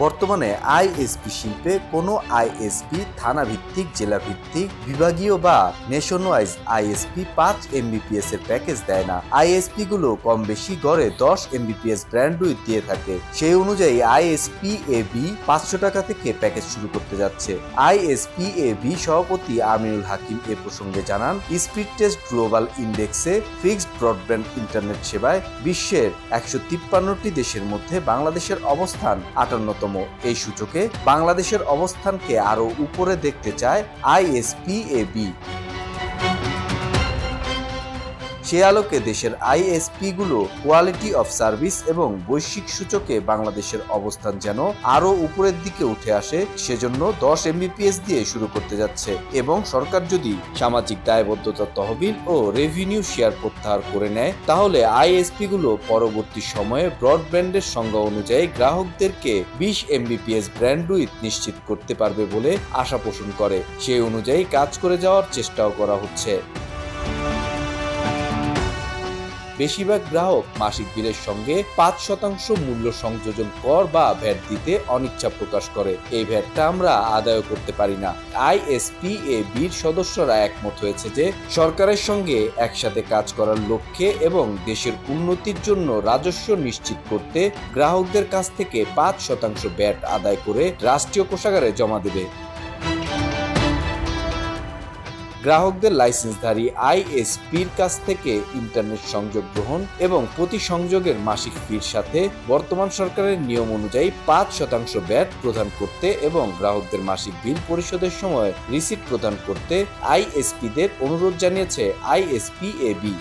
বর্তমানে আইএসপি শিল্পে কোনো আইএসপি থানা ভিত্তিক জেলা ভিত্তিক বিভাগীয় বা নেশন ওয়াইজ আইএসপি পাঁচ এমবিপিএস এর প্যাকেজ দেয় না। আইএসপি গুলো কম বেশি গড়ে দশ এমবিপিএস ব্র্যান্ড দিয়ে থাকে। সেই অনুযায়ী আইএসপি এ বি পাঁচশো টাকা থেকে প্যাকেজ শুরু করতে যাচ্ছে। আইএসপি এ বি সভাপতি আমিরুল হাকিম এ প্রসঙ্গে জানান, স্পিড টেস্ট গ্লোবাল ইন্ডেক্সে ফিক্সড ব্রডব্যান্ড ইন্টারনেট সেবায় বিশ্বের একশো তিপ্পান্নটি দেশের মধ্যে বাংলাদেশের অবস্থান আটান্নতম এই সূচকে বাংলাদেশের অবস্থানকে আরও উপরে দেখতে চায় আইএসপিএবি। সে আলোকে দেশের আইএসপি গুলো কোয়ালিটি অফ সার্ভিস এবং বৈশ্বিক সূচকে বাংলাদেশের অবস্থান যেন আরও উপরের দিকে উঠে আসে, সেজন্য দশ এমবিপিএস দিয়ে শুরু করতে যাচ্ছে এবং সরকার যদি সামাজিক দায়বদ্ধতা তহবিল ও রেভিনিউ শেয়ার প্রত্যাহার করে নেয়, তাহলে আইএসপি গুলো পরবর্তী সময়ে ব্রডব্যান্ডের সংজ্ঞা অনুযায়ী গ্রাহকদেরকে বিশ এমবিপিএস ব্র্যান্ড উইথ নিশ্চিত করতে পারবে বলে আশা পোষণ করে। সেই অনুযায়ী কাজ করে যাওয়ার চেষ্টাও করা হচ্ছে। বেশিরভাগ গ্রাহক মাসিক বিলের সঙ্গে পাঁচ শতাংশ মূল্য সংযোজন কর বা ভ্যাট দিতে অনিচ্ছা প্রকাশ করে। এই ভ্যাটটা আমরা আদায় করতে পারি না। আইএসপি এ বির সদস্যরা একমত হয়েছে যে, সরকারের সঙ্গে একসাথে কাজ করার লক্ষ্যে এবং দেশের উন্নতির জন্য রাজস্ব নিশ্চিত করতে গ্রাহকদের কাছ থেকে পাঁচ শতাংশ ব্যাট আদায় করে রাষ্ট্রীয় কোষাগারে জমা দেবে। গ্রাহকদের লাইসেন্সধারী আইএসপির কাছ থেকে ইন্টারনেট সংযোগ গ্রহণ এবং প্রতি সংযোগের মাসিক ফির সাথে বর্তমান সরকারের নিয়ম অনুযায়ী পাঁচ শতাংশ ব্যাট প্রদান করতে এবং গ্রাহকদের মাসিক বিল পরিশোধের সময় রিসিট প্রদান করতে আইএসপিদের অনুরোধ জানিয়েছে আইএসপি এ বি